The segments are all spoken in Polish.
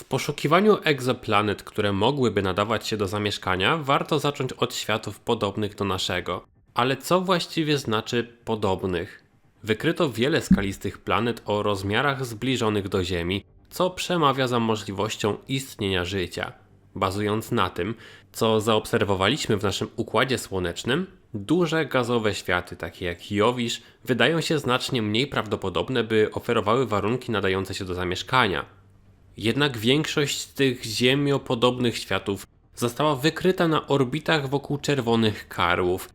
W poszukiwaniu egzoplanet, które mogłyby nadawać się do zamieszkania, warto zacząć od światów podobnych do naszego. Ale co właściwie znaczy podobnych? Wykryto wiele skalistych planet o rozmiarach zbliżonych do Ziemi, co przemawia za możliwością istnienia życia. Bazując na tym, co zaobserwowaliśmy w naszym układzie słonecznym, duże gazowe światy, takie jak Jowisz, wydają się znacznie mniej prawdopodobne, by oferowały warunki nadające się do zamieszkania. Jednak większość tych ziemiopodobnych światów została wykryta na orbitach wokół czerwonych karłów.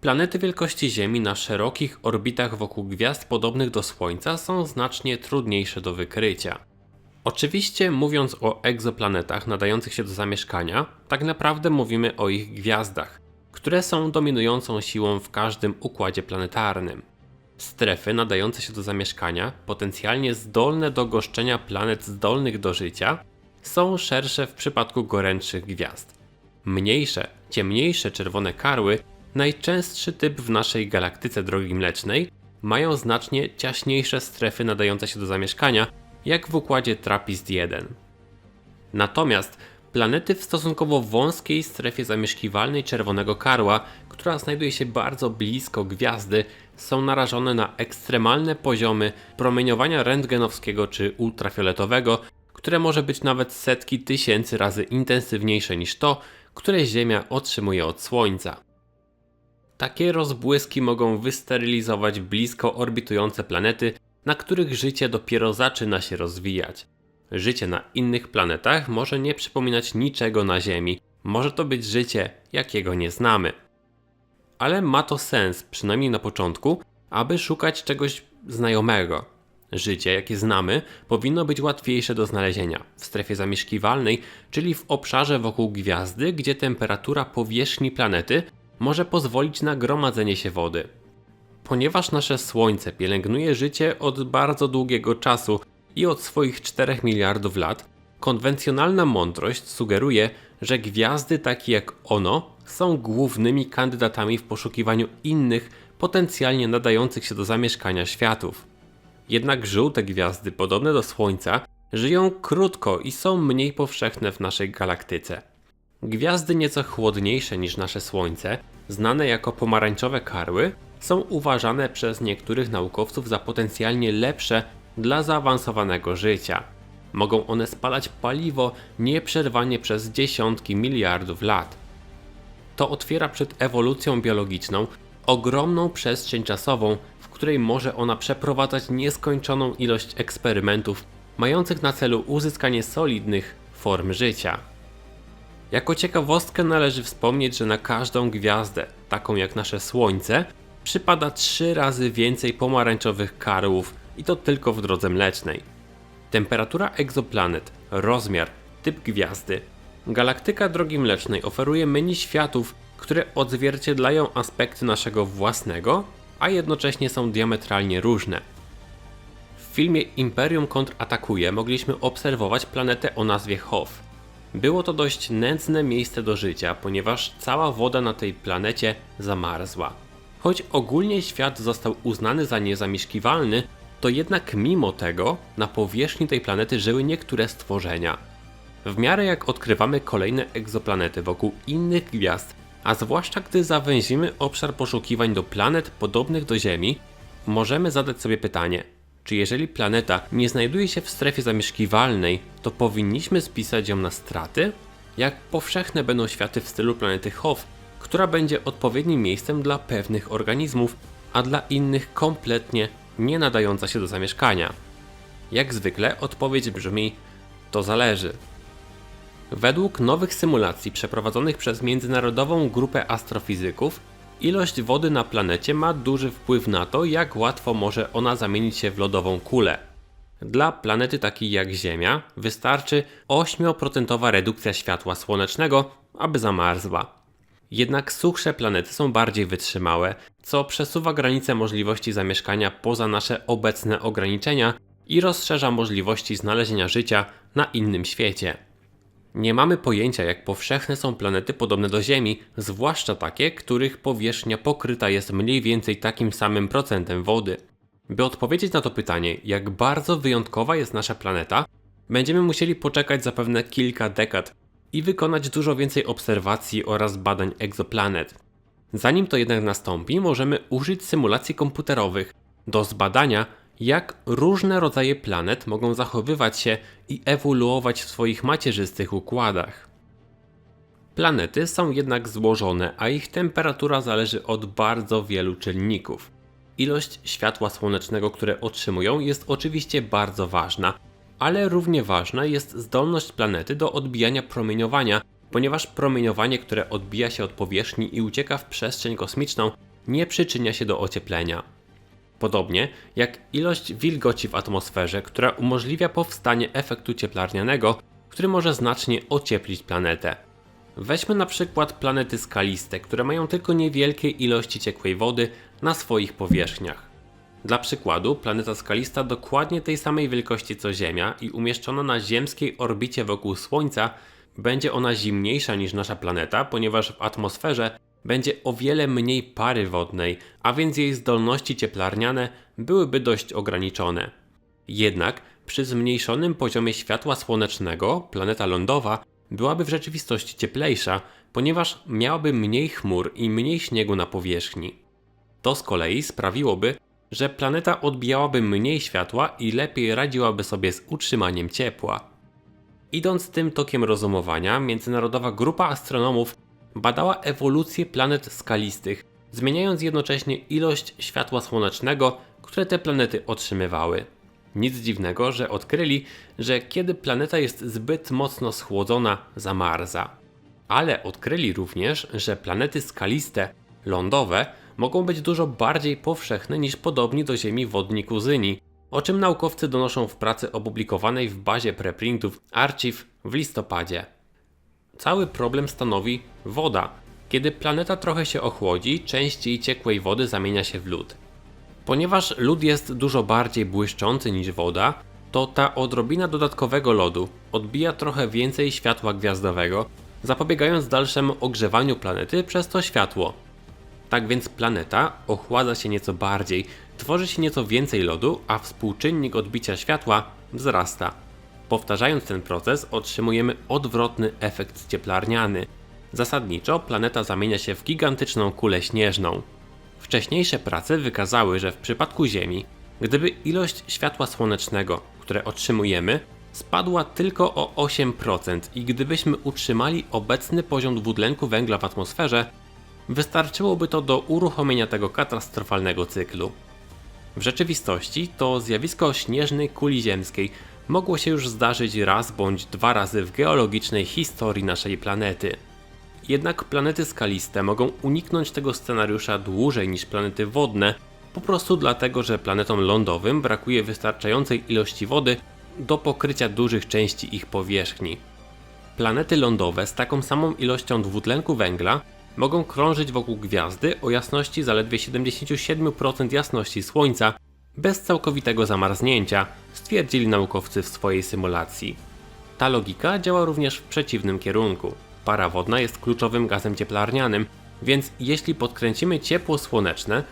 Planety wielkości Ziemi na szerokich orbitach wokół gwiazd podobnych do Słońca są znacznie trudniejsze do wykrycia. Oczywiście, mówiąc o egzoplanetach nadających się do zamieszkania, tak naprawdę mówimy o ich gwiazdach, które są dominującą siłą w każdym układzie planetarnym. Strefy nadające się do zamieszkania, potencjalnie zdolne do goszczenia planet zdolnych do życia, są szersze w przypadku gorętszych gwiazd. Mniejsze, ciemniejsze czerwone karły, najczęstszy typ w naszej galaktyce drogi mlecznej, mają znacznie ciaśniejsze strefy nadające się do zamieszkania, jak w układzie TRAPPIST-1. Natomiast planety w stosunkowo wąskiej strefie zamieszkiwalnej czerwonego karła, która znajduje się bardzo blisko gwiazdy, są narażone na ekstremalne poziomy promieniowania rentgenowskiego czy ultrafioletowego, które może być nawet setki tysięcy razy intensywniejsze niż to, które Ziemia otrzymuje od Słońca. Takie rozbłyski mogą wysterylizować blisko orbitujące planety, na których życie dopiero zaczyna się rozwijać. Życie na innych planetach może nie przypominać niczego na Ziemi, może to być życie, jakiego nie znamy. Ale ma to sens, przynajmniej na początku, aby szukać czegoś znajomego. Życie, jakie znamy, powinno być łatwiejsze do znalezienia w strefie zamieszkiwalnej, czyli w obszarze wokół gwiazdy, gdzie temperatura powierzchni planety może pozwolić na gromadzenie się wody. Ponieważ nasze Słońce pielęgnuje życie od bardzo długiego czasu i od swoich 4 miliardów lat, konwencjonalna mądrość sugeruje, że gwiazdy takie jak ono są głównymi kandydatami w poszukiwaniu innych, potencjalnie nadających się do zamieszkania światów. Jednak żółte gwiazdy, podobne do Słońca, żyją krótko i są mniej powszechne w naszej galaktyce. Gwiazdy nieco chłodniejsze niż nasze Słońce, znane jako pomarańczowe karły, są uważane przez niektórych naukowców za potencjalnie lepsze dla zaawansowanego życia. Mogą one spalać paliwo nieprzerwanie przez dziesiątki miliardów lat. To otwiera przed ewolucją biologiczną ogromną przestrzeń czasową, w której może ona przeprowadzać nieskończoną ilość eksperymentów mających na celu uzyskanie solidnych form życia. Jako ciekawostkę należy wspomnieć, że na każdą gwiazdę, taką jak nasze Słońce, przypada trzy razy więcej pomarańczowych karłów i to tylko w drodze mlecznej. Temperatura egzoplanet, rozmiar, typ gwiazdy. Galaktyka drogi mlecznej oferuje menu światów, które odzwierciedlają aspekty naszego własnego, a jednocześnie są diametralnie różne. W filmie Imperium kontratakuje mogliśmy obserwować planetę o nazwie Hoth. Było to dość nędzne miejsce do życia, ponieważ cała woda na tej planecie zamarzła. Choć ogólnie świat został uznany za niezamieszkiwalny, to jednak mimo tego na powierzchni tej planety żyły niektóre stworzenia. W miarę jak odkrywamy kolejne egzoplanety wokół innych gwiazd, a zwłaszcza gdy zawęzimy obszar poszukiwań do planet podobnych do Ziemi, możemy zadać sobie pytanie, czy jeżeli planeta nie znajduje się w strefie zamieszkiwalnej, to powinniśmy spisać ją na straty? Jak powszechne będą światy w stylu planety Hoth, która będzie odpowiednim miejscem dla pewnych organizmów, a dla innych kompletnie nie nadająca się do zamieszkania? Jak zwykle odpowiedź brzmi: to zależy. Według nowych symulacji przeprowadzonych przez międzynarodową grupę astrofizyków, ilość wody na planecie ma duży wpływ na to, jak łatwo może ona zamienić się w lodową kulę. Dla planety takiej jak Ziemia wystarczy 8% redukcja światła słonecznego, aby zamarzła. Jednak suchsze planety są bardziej wytrzymałe, co przesuwa granice możliwości zamieszkania poza nasze obecne ograniczenia i rozszerza możliwości znalezienia życia na innym świecie. Nie mamy pojęcia, jak powszechne są planety podobne do Ziemi, zwłaszcza takie, których powierzchnia pokryta jest mniej więcej takim samym procentem wody. By odpowiedzieć na to pytanie, jak bardzo wyjątkowa jest nasza planeta, będziemy musieli poczekać zapewne kilka dekad i wykonać dużo więcej obserwacji oraz badań egzoplanet. Zanim to jednak nastąpi, możemy użyć symulacji komputerowych do zbadania, jak różne rodzaje planet mogą zachowywać się i ewoluować w swoich macierzystych układach. Planety są jednak złożone, a ich temperatura zależy od bardzo wielu czynników. Ilość światła słonecznego, które otrzymują, jest oczywiście bardzo ważna, ale równie ważna jest zdolność planety do odbijania promieniowania, ponieważ promieniowanie, które odbija się od powierzchni i ucieka w przestrzeń kosmiczną, nie przyczynia się do ocieplenia. Podobnie jak ilość wilgoci w atmosferze, która umożliwia powstanie efektu cieplarnianego, który może znacznie ocieplić planetę. Weźmy na przykład planety skaliste, które mają tylko niewielkie ilości ciekłej wody na swoich powierzchniach. Dla przykładu, planeta skalista dokładnie tej samej wielkości co Ziemia i umieszczona na ziemskiej orbicie wokół Słońca, będzie ona zimniejsza niż nasza planeta, ponieważ w atmosferze będzie o wiele mniej pary wodnej, a więc jej zdolności cieplarniane byłyby dość ograniczone. Jednak przy zmniejszonym poziomie światła słonecznego planeta lądowa byłaby w rzeczywistości cieplejsza, ponieważ miałaby mniej chmur i mniej śniegu na powierzchni. To z kolei sprawiłoby, że planeta odbijałaby mniej światła i lepiej radziłaby sobie z utrzymaniem ciepła. Idąc tym tokiem rozumowania, międzynarodowa grupa astronomów badała ewolucję planet skalistych, zmieniając jednocześnie ilość światła słonecznego, które te planety otrzymywały. Nic dziwnego, że odkryli, że kiedy planeta jest zbyt mocno schłodzona, zamarza. Ale odkryli również, że planety skaliste, lądowe, mogą być dużo bardziej powszechne niż podobni do Ziemi wodni kuzyni, o czym naukowcy donoszą w pracy opublikowanej w bazie preprintów Archive w listopadzie. Cały problem stanowi woda. Kiedy planeta trochę się ochłodzi, część jej ciekłej wody zamienia się w lód. Ponieważ lód jest dużo bardziej błyszczący niż woda, to ta odrobina dodatkowego lodu odbija trochę więcej światła gwiazdowego, zapobiegając dalszemu ogrzewaniu planety przez to światło. Tak więc planeta ochładza się nieco bardziej, tworzy się nieco więcej lodu, a współczynnik odbicia światła wzrasta. Powtarzając ten proces, otrzymujemy odwrotny efekt cieplarniany. Zasadniczo planeta zamienia się w gigantyczną kulę śnieżną. Wcześniejsze prace wykazały, że w przypadku Ziemi, gdyby ilość światła słonecznego, które otrzymujemy, spadła tylko o 8% i gdybyśmy utrzymali obecny poziom dwutlenku węgla w atmosferze, wystarczyłoby to do uruchomienia tego katastrofalnego cyklu. W rzeczywistości to zjawisko śnieżnej kuli ziemskiej mogło się już zdarzyć raz bądź dwa razy w geologicznej historii naszej planety. Jednak planety skaliste mogą uniknąć tego scenariusza dłużej niż planety wodne, po prostu dlatego, że planetom lądowym brakuje wystarczającej ilości wody do pokrycia dużych części ich powierzchni. Planety lądowe z taką samą ilością dwutlenku węgla mogą krążyć wokół gwiazdy o jasności zaledwie 77% jasności Słońca bez całkowitego zamarznięcia, stwierdzili naukowcy w swojej symulacji. Ta logika działa również w przeciwnym kierunku. Para wodna jest kluczowym gazem cieplarnianym, więc jeśli podkręcimy ciepło słoneczne,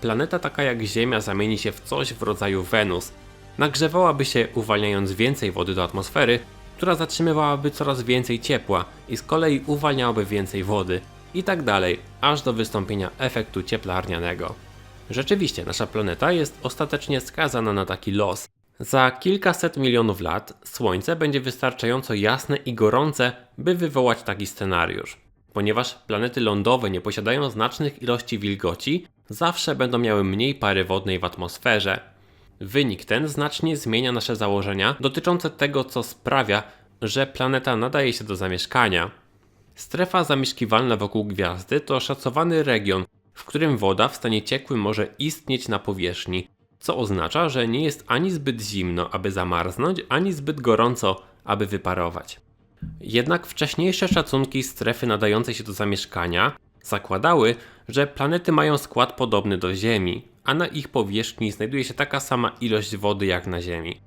planeta taka jak Ziemia zamieni się w coś w rodzaju Wenus. Nagrzewałaby się uwalniając więcej wody do atmosfery, która zatrzymywałaby coraz więcej ciepła i z kolei uwalniałaby więcej wody i tak dalej, aż do wystąpienia efektu cieplarnianego. Rzeczywiście, nasza planeta jest ostatecznie skazana na taki los. Za kilkaset milionów lat Słońce będzie wystarczająco jasne i gorące, by wywołać taki scenariusz. Ponieważ planety lądowe nie posiadają znacznych ilości wilgoci, zawsze będą miały mniej pary wodnej w atmosferze. Wynik ten znacznie zmienia nasze założenia dotyczące tego, co sprawia, że planeta nadaje się do zamieszkania. Strefa zamieszkiwalna wokół gwiazdy to szacowany region, w którym woda w stanie ciekłym może istnieć na powierzchni, co oznacza, że nie jest ani zbyt zimno, aby zamarznąć, ani zbyt gorąco, aby wyparować. Jednak wcześniejsze szacunki strefy nadającej się do zamieszkania zakładały, że planety mają skład podobny do Ziemi, a na ich powierzchni znajduje się taka sama ilość wody jak na Ziemi.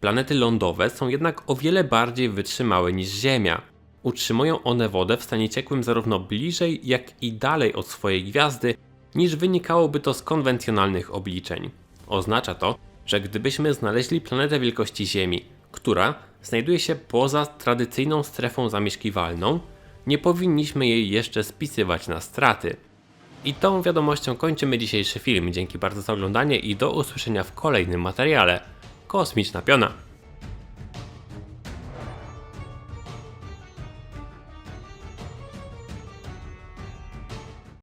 Planety lądowe są jednak o wiele bardziej wytrzymałe niż Ziemia. Utrzymują one wodę w stanie ciekłym zarówno bliżej, jak i dalej od swojej gwiazdy, niż wynikałoby to z konwencjonalnych obliczeń. Oznacza to, że gdybyśmy znaleźli planetę wielkości Ziemi, która znajduje się poza tradycyjną strefą zamieszkiwalną, nie powinniśmy jej jeszcze spisywać na straty. I tą wiadomością kończymy dzisiejszy film. Dzięki bardzo za oglądanie i do usłyszenia w kolejnym materiale. Kosmiczna Piona.